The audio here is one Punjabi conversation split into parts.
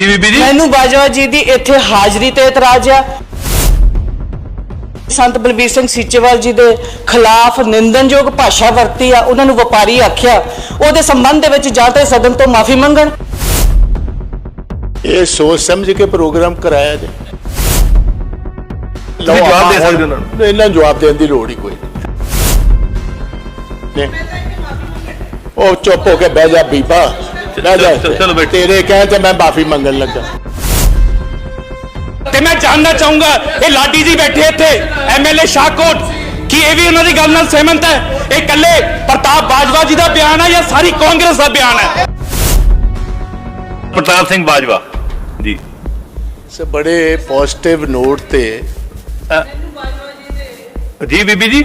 ਜੀ ਬੀਬੀ ਜੀ। ਮੈਨੂੰ ਬਾਜਵਾ ਜੀ ਦੀ ਇੱਥੇ ਹਾਜ਼ਰੀ ਤੇ ਇਤਰਾਜ਼ ਆ। ਸੰਤ ਬਲਬੀਰ ਸਿੰਘ ਸੀਚੇਵਾਲ ਜੀ ਦੇ ਖਿਲਾਫ ਨਿੰਦਨਯੋਗ ਭਾਸ਼ਾ ਵਰਤੀ ਆ ਉਹਨਾਂ ਨੂੰ ਵਪਾਰੀ ਆਖਿਆ। ਉਹਦੇ ਸੰਬੰਧ ਦੇ ਵਿੱਚ ਜਾਂ ਤਾਂ ਸਦਨ ਤੋਂ ਮਾਫੀ ਮੰਗਣ। ਇਹ ਸੋਚ ਸਮਝ ਕੇ ਪ੍ਰੋਗਰਾਮ ਕਰਾਇਆ ਜੇ ਤੁਸੀਂ ਜਵਾਬ ਦੇ ਸਕਦੇ ਹੋ ਉਹਨਾਂ ਨੂੰ। ਇਹਨਾਂ ਨੂੰ ਜਵਾਬ ਦੇਣ ਦੀ ਲੋੜ ਹੀ ਕੋਈ ਨਹੀਂ। ਨਹੀਂ। ਉਹ ਚੁੱਪ ਹੋ ਕੇ ਬਹਿ ਜਾ ਬੀਬਾ। ਬਹਿ ਜਾ ਚਲੋ- ਚਲੋ ਬੈਠੋ। ਤੇਰੇ ਕਹੇ ਤੇ ਮੈਂ ਮਾਫੀ ਮੰਗਣ ਲੱਗਾ। ਤੇ ਮੈਂ ਜਾਣਨਾ ਚਾਹੂੰਗਾ ਇਹ ਲਾਡੀ ਜੀ ਬੈਠੇ ਇੱਥੇ ਐਮਐਲਏ ਸ਼ਾਹਕੋਟ। ਕੀ ਇਹ ਵੀ ਉਹਨਾਂ ਦੀ ਗੱਲ ਨਾਲ ਸਹਿਮਤ ਹੈ? ਇਹ ਇਕੱਲੇ ਪ੍ਰਤਾਪ ਬਾਜਵਾ ਜੀ ਦਾ ਬਿਆਨ ਹੈ ਜਾਂ ਸਾਰੀ ਕਾਂਗਰਸ ਦਾ ਬਿਆਨ ਹੈ? ਪ੍ਰਤਾਪ ਸਿੰਘ ਬਾਜਵਾ। ਜੀ। ਸੇ ਬੜੇ ਪੋਜ਼ਿਟਿਵ ਨੋਟ ਤੇ ਜੀ ਬੀਬੀ ਜੀ।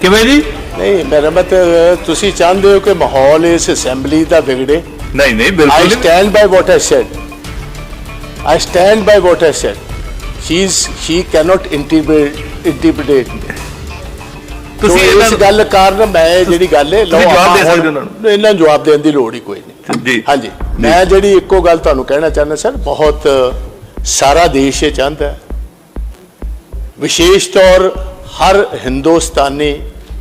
ਕਿਵੇਂ ਜੀ? ਨਹੀਂ ਮੇਰਾ ਮਤਲਬ ਤੁਸੀਂ ਚਾਹੁੰਦੇ ਹੋ ਕਿ ਮਾਹੌਲ ਇਸ ਅਸੈਂਬਲੀ ਦਾ ਵਿਗੜੇ? ਨਹੀਂ ਨਹੀਂ ਬਿਲਕੁਲ stand by what I said. I stand by what I said. She's she cannot interpret interpret me. ਤੁਸੀਂ ਇਸ ਗੱਲ ਕਾਰਨ ਮੈਂ ਜਿਹੜੀ ਗੱਲ ਹੈ ਤੁਸੀਂ ਜਵਾਬ ਦੇ ਸਕਦੇ ਉਹਨਾਂ ਨੂੰ। ਇਹਨਾਂ ਜਵਾਬ ਦੇਣ ਦੀ ਲੋੜ ਹੀ ਕੋਈ ਨਹੀਂ। ਜੀ। ਹਾਂਜੀ। ਮੈਂ ਜਿਹੜੀ ਇੱਕੋ ਗੱਲ ਤੁਹਾਨੂੰ ਕਹਿਣਾ ਚਾਹੁੰਦਾ ਸਰ ਬਹੁਤ ਸਾਰਾ ਦੇਸ਼ ਇਹ ਚਾਹੁੰਦਾ ਵਿਸ਼ੇਸ਼ ਤੌਰ ਹਰ ਹਿੰਦੁਸਤਾਨੀ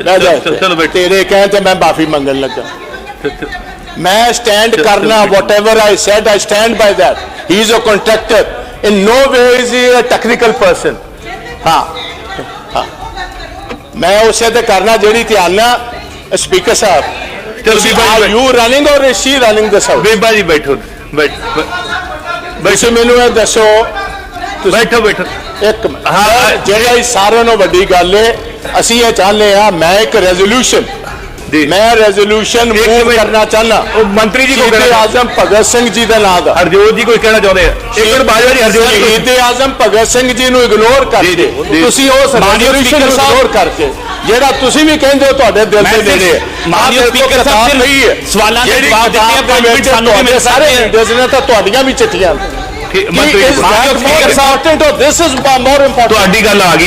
ਬਹਿ ਜਾ ਚਲੋ- ਚਲੋ ਬੈਠੋ। ਤੇਰੇ ਕਹੇ ਤੇ ਮੈਂ ਮਾਫੀ ਮੰਗਣ ਲੱਗਾ ਮੈਂ ਸਟੈਂਡ ਕਰਨਾ whatever I said I stand by that he is a contractor in no way is he a technical person ਹਾਂ ਹਾਂ ਮੈਂ ਉਸੇ ਤੇ ਕਰਨਾ ਜਿਹੜੀ ਧਿਆਨ ਨਾਲ ਸਪੀਕਰ ਸਾਹਿਬ ਚਲੋ ਤੁਸੀਂ ਬੀਬਾ ਜੀ are ਬੈਠੋ। you running or is she running this house ਬੀਬਾ ਜੀ ਬੈਠੋ ਬੈਠ ਮੈਨੂੰ ਇਹ ਦੱਸੋ ਬੈਠੋ ਬੈਠੋ ਇੱਕ ਮਿੰਟ ਹਾਂ, ਹਾਂ। ਜਿਹੜੀ ਸਾਰਿਆਂ ਨਾਲੋਂ ਵੱਡੀ ਗੱਲ ਹੈ ਅਸੀਂ ਇਹ ਚਾਹੁੰਦੇ ਆ ਮੈਂ ਇੱਕ ਰੈਜ਼ੋਲੂਸ਼ਨ ਜੀ ਮੈਂ ਰੈਜ਼ੋਲੂਸ਼ਨ ਮੂਵ। ਕਰਨਾ ਚਾਹੁੰਦਾ ਉਹ ਮੰਤਰੀ ਜੀ ਕਹਿਣਾ ਆਜ਼ਮ ਭਗਤ ਸਿੰਘ ਜੀ ਦਾ ਨਾਮ ਦਾ ਹਰਜੋਤ ਜੀ ਕੋਈ ਕਹਿਣਾ ਚਾਹੁੰਦੇ ਆ ਇੱਕ ਮਿੰਟ ਬਾਜਵਾ ਜੀ ਹਰਜੋਤ ਜੀ ਸ਼ਹੀਦ ਆਜ਼ਮ ਭਗਤ ਸਿੰਘ ਜੀ ਨੂੰ ਇਗਨੋਰ ਕਰਕੇ। ਤੁਸੀਂ ਉਸ ਮਾਨਯੋਗ ਰੈਜ਼ੋਲੂਸ਼ਨ ਨੂੰ ਸਪੀਕਰ ਸਾਹਿਬ। ਇਗਨੋਰ ਕਰਕੇ ਜਿਹੜਾ ਤੁਸੀਂ ਵੀ ਕਹਿੰਦੇ ਹੋ ਤੁਹਾਡੇ ਦਿਲ ਦੇ ਨੇੜੇ। ਮਾਨਯੋਗ ਸਪੀਕਰ ਸਾਹਿਬ ਪਈ ਹੈ। ਸਵਾਲਾਂ ਦੇ ਜਵਾਬ ਦਿੱਤੇ ਆ, ਕਿਤਾਬ ਦੇ ਪੰਜ ਮਿੰਟ ਵਿੱਚ ਸਾਨੂੰ ਤੁਹਾਡੇ ਸਾਰੇ ਨੇ ਤਾਂ ਤੁਹਾਡੀਆਂ ਵੀ ਚਿੱਠੀਆਂ ਮੰਤਰੀ is more important? ਤੁਹਾਡੀ ਗੱਲ ਆ ਗਈ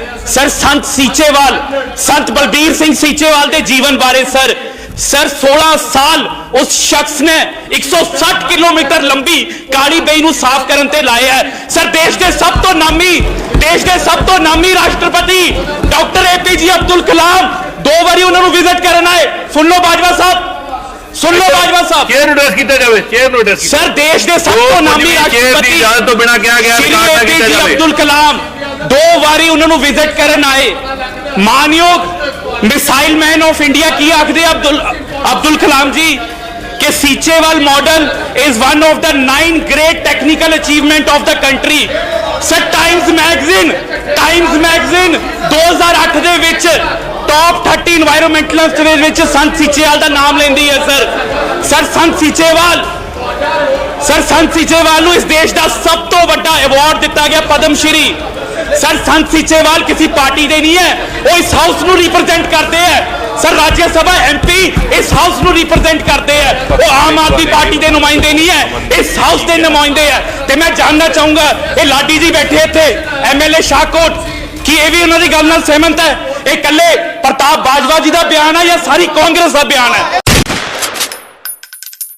ਸਰ ਸੰਤ ਸੀਚੇਵਾਲ ਸੰਤ ਬਲਬੀਰ ਸਿੰਘ ਸੀਚੇਵਾਲ ਦੇ ਜੀਵਨ ਬਾਰੇ ਸਰ ਸਰ 16 ਸਾਲ ਉਸ ਸ਼ਖਸ ਨੇ 160 ਕਿਲੋਮੀਟਰ ਲੰਬੀ ਕਾਲੀ ਬਈ ਨੂੰ ਸਾਫ਼ ਕਰਨ ਤੇ ਲਾਇਆ ਹੈ। ਸਰ ਦੇਸ਼ ਦੇ ਸਭ ਤੋਂ ਨਾਮੀ ਦੇਸ਼ ਦੇ ਸਭ ਤੋਂ ਨਾਮੀ ਰਾਸ਼ਟਰਪਤੀ ਡਾਕਟਰ ਏਪੀਜੀ ਅਬਦੁਲ ਕਲਾਮ ਦੋ ਵਾਰੀ ਉਹਨਾਂ ਨੂੰ ਵਿਜ਼ਿਟ ਕਰਨ ਆਏ। ਸੁਣ ਲਓ ਬਾਜਵਾ ਸਾਹਿਬ ਸੁਣ ਲਓ ਬਾਜਵਾ ਸਾਹਿਬ। ਚੇਅਰ ਨੂੰ ਕੀਤਾ ਜਾਵੇ ਚੇਅਰ ਨੂੰ ਸਰ ਦੇਸ਼ ਦੇ ਸਭ ਤੋਂ ਨਾਮੀ ਵੀ ਚੇਅਰ ਦੀ ਰਾਸ਼ਟਰਪਤੀ ਇਜਾਜ਼ਤ ਤੋਂ ਬਿਨਾਂ ਕਿਹਾ ਗਿਆ ਜਾਵੇ। ਅਬਦੁਲ ਕਲਾਮ। ਦੋ ਵਾਰੀ ਉਹਨਾਂ ਨੂੰ ਵਿਜ਼ਿਟ ਕਰਨ ਆਏ। ਮਾਨਯੋਗ ਮਿਸਾਈਲ ਮੈਨ ਆਫ ਇੰਡੀਆ ਕੀ ਆਖਦੇ ਅਬਦੁਲ ਅਬਦੁਲ ਕਲਾਮ ਜੀ? ਕਿ Seechewal model is one of the nine great technical achievement of the country sir Times magazine Times magazine 2008 ਦੇ ਵਿੱਚ ਟੌਪ 30 এনवायरमेंटलिस्ट ਦੇ ਵਿੱਚ ਸੰਤ ਸੀਚੇਵਾਲ ਦਾ ਨਾਮ ਲੈਂਦੀ ਹੈ sir sir Sant Seechewal sir Sant Seechewal ਨੂੰ ਇਸ ਦੇਸ਼ ਦਾ ਸਭ ਤੋਂ ਵੱਡਾ ਅਵਾਰਡ ਦਿੱਤਾ ਗਿਆ ਪਦਮ ਸ਼੍ਰੀ ਸਰ, ਸੰਤ ਸੀਚੇਵਾਲ ਕਿਸੇ ਪਾਰਟੀ ਦੇ ਨਹੀਂ ਹੈ। ਉਹ ਇਸ ਹਾਊਸ ਨੂੰ ਰਿਪਰੈਜ਼ੈਂਟ ਕਰਦੇ ਹੈ। ਸਰ ਰਾਜ ਸਭਾ ਐਮਪੀ ਇਸ ਹਾਊਸ ਨੂੰ ਰਿਪਰੈਜ਼ੈਂਟ ਕਰਦੇ ਹੈ। ਉਹ ਆਮ ਆਦਮੀ ਪਾਰਟੀ ਦੇ ਨੁਮਾਇੰਦੇ ਨਹੀਂ ਹੈ। ਇਸ ਹਾਊਸ ਦੇ ਨੁਮਾਇੰਦੇ ਹੈ। ਤੇ ਮੈਂ ਜਾਣਨਾ ਚਾਹੂੰਗਾ, ਇਹ ਲਾਡੀ ਜੀ ਬੈਠੇ ਇੱਥੇ ਐਮਐਲਏ ਸ਼ਾਹਕੋਟ, ਕੀ ਇਹ ਵੀ ਉਹਨਾਂ ਦੀ ਗੱਲ ਨਾਲ ਸਹਿਮਤ ਹੈ? ਇਹ ਇਕੱਲੇ ਪ੍ਰਤਾਪ ਬਾਜਵਾ ਜੀ ਦਾ ਬਿਆਨ ਹੈ ਜਾਂ ਸਾਰੀ ਕਾਂਗਰਸ ਦਾ ਬਿਆਨ ਹੈ?